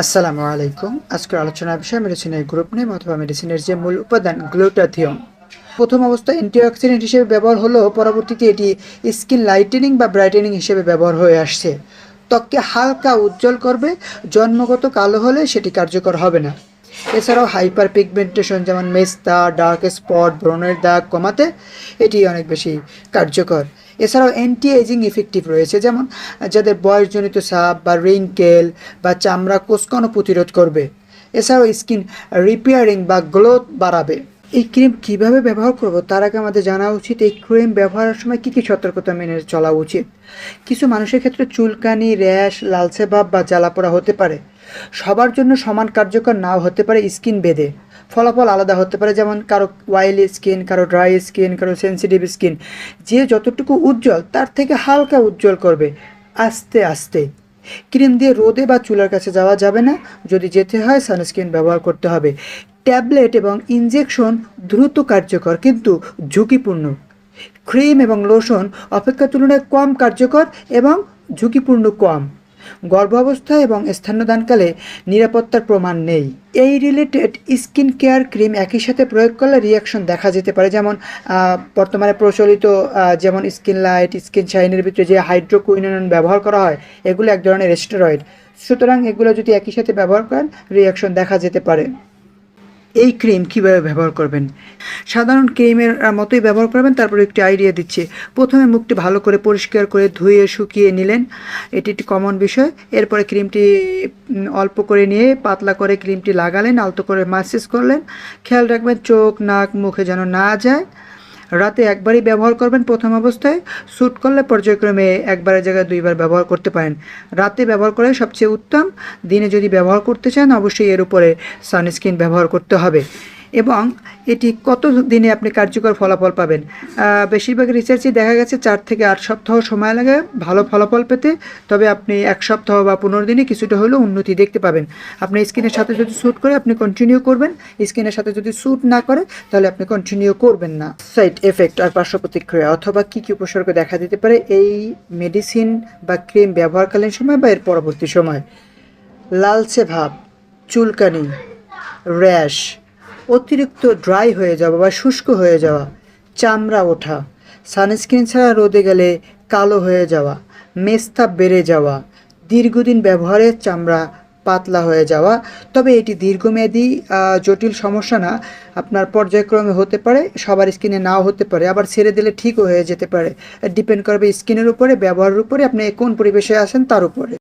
আসসালামু আলাইকুম। আজকের আলোচনার বিষয় মেডিসিনের গ্রুপ নেম অথবা মেডিসিনের যে মূল উপাদান, গ্লুটাথিয়ম। প্রথম অবস্থায় অ্যান্টিঅক্সিডেন্ট হিসেবে ব্যবহার হলেও পরবর্তীতে এটি স্কিন লাইটেনিং বা ব্রাইটেনিং হিসেবে ব্যবহার হয়ে আসছে। ত্বককে হালকা উজ্জ্বল করবে, জন্মগত কালো হলে সেটি কার্যকর হবে না। এছাড়াও হাইপার পিগমেন্টেশন যেমন মেস্তা ডার্ক স্পট ব্রণের দাগ কমাতে এটি অনেক বেশি কার্যকর। এছাড়াও অ্যান্টি এজিং ইফেক্টিভ রয়েছে, যেমন, যাদের বয়সজনিত সাপ বা রিঙ্কেল বা চামড়া কোষকণও প্রতিরোধ করবে। এছাড়াও স্কিন রিপেয়ারিং বা গ্লোথ বাড়াবে। এই ক্রিম কীভাবে ব্যবহার করব তার আগে আমাদের জানা উচিত এই ক্রিম ব্যবহারের সময় কী কী সতর্কতা মেনে চলা উচিত। কিছু মানুষের ক্ষেত্রে চুলকানি, র্যাশ, লালচে ভাব বা জ্বালাপোড়া হতে পারে। সবার জন্য সমান কার্যকর নাও হতে পারে স্কিন বেদে ফলাফল আলাদা হতে পারে, যেমন কারও ওয়াইলি স্কিন কারও ড্রাই স্কিন কারও সেন্সিটিভ স্কিন যে যতটুকু উজ্জ্বল, তার থেকে হালকা উজ্জ্বল করবে, আস্তে আস্তে। ক্রিম দিয়ে রোদে বা চুলার কাছে যাওয়া যাবে না। যদি যেতে হয়, সানস্ক্রিন ব্যবহার করতে হবে। ট্যাবলেট এবং ইনজেকশন দ্রুত কার্যকর কিন্তু ঝুঁকিপূর্ণ। ক্রিম এবং লোশন অপেক্ষা তুলনায় কম কার্যকর এবং ঝুঁকিপূর্ণ কম। গর্ভাবস্থা এবং স্তন্যদানকালে নিরাপত্তার প্রমাণ নেই। এই রিলেটেড স্কিন কেয়ার ক্রিম একই সাথে প্রয়োগ করলে রিয়াকশন দেখা যেতে পারে, যেমন বর্তমানে প্রচলিত যেমন স্কিন লাইট স্কিন শাইনের ভিতরে যে হাইড্রোকুইনোন ব্যবহার করা হয়, এগুলো এক ধরনের স্টেরয়েড সুতরাং এগুলো যদি একই সাথে ব্যবহার করেন রিয়াকশন দেখা যেতে পারে। এই ক্রিম কীভাবে ব্যবহার করবেন? সাধারণ ক্রিমের মতোই ব্যবহার করবেন, তারপর একটি আইডিয়া দিচ্ছি। প্রথমে মুখটি ভালো করে পরিষ্কার করে ধুয়ে শুকিয়ে নিলেন। এটি একটি কমন বিষয়। এরপরে ক্রিমটি অল্প করে নিয়ে পাতলা করে ক্রিমটি লাগালেন, আলতো করে মাসেজ করলেন। খেয়াল রাখবেন চোখ, নাক, মুখে যেন না যায়। রাতে একবারই ব্যবহার করবেন প্রথম অবস্থায়। স্যুট করলে পর্যায়ক্রমে একবারের জায়গায় দুইবার ব্যবহার করতে পারেন। রাতে ব্যবহার করাই সবচেয়ে উত্তম। দিনে যদি ব্যবহার করতে চান, অবশ্যই এর উপরে সানস্ক্রিন ব্যবহার করতে হবে। এবং এটি কত দিনে আপনি কার্যকর ফলাফল পাবেন? বেশিরভাগ রিসার্চে দেখা গেছে চার থেকে আট সপ্তাহ সময় লাগে ভালো ফলাফল পেতে, তবে আপনি এক সপ্তাহ বা পনেরো দিনে কিছুটা হলেও উন্নতি দেখতে পাবেন। আপনি স্কিনের সাথে যদি শ্যুট করে আপনি কন্টিনিউ করবেন। স্কিনের সাথে যদি শ্যুট না করে, তাহলে আপনি কন্টিনিউ করবেন না। সাইড এফেক্ট আর পার্শ্ব প্রতিক্রিয়া অথবা কী কী উপসর্গ দেখা দিতে পারে এই মেডিসিন বা ক্রিম ব্যবহারকালীন সময় বা এর পরবর্তী সময়। লালচে ভাব, চুলকানি র্যাশ অতিরিক্ত ড্রাই হয়ে যাওয়া বা শুষ্ক হয়ে যাওয়া, চামড়া ওঠা, সানস্ক্রিন ছাড়া রোদে গেলে কালো হয়ে যাওয়া, মেস্তা বেড়ে যাওয়া, দীর্ঘদিন ব্যবহারের চামড়া পাতলা হয়ে যাওয়া। তবে এটি দীর্ঘমেয়াদী জটিল সমস্যা না, আপনার পর্যায়ক্রমে হতে পারে, সবার স্কিনে নাও হতে পারে, আবার ছেড়ে দিলে ঠিকও হয়ে যেতে পারে। ডিপেন্ড করবে স্কিনের উপরে, ব্যবহারের উপরে, আপনি কোন পরিবেশে আসেন তার উপরে।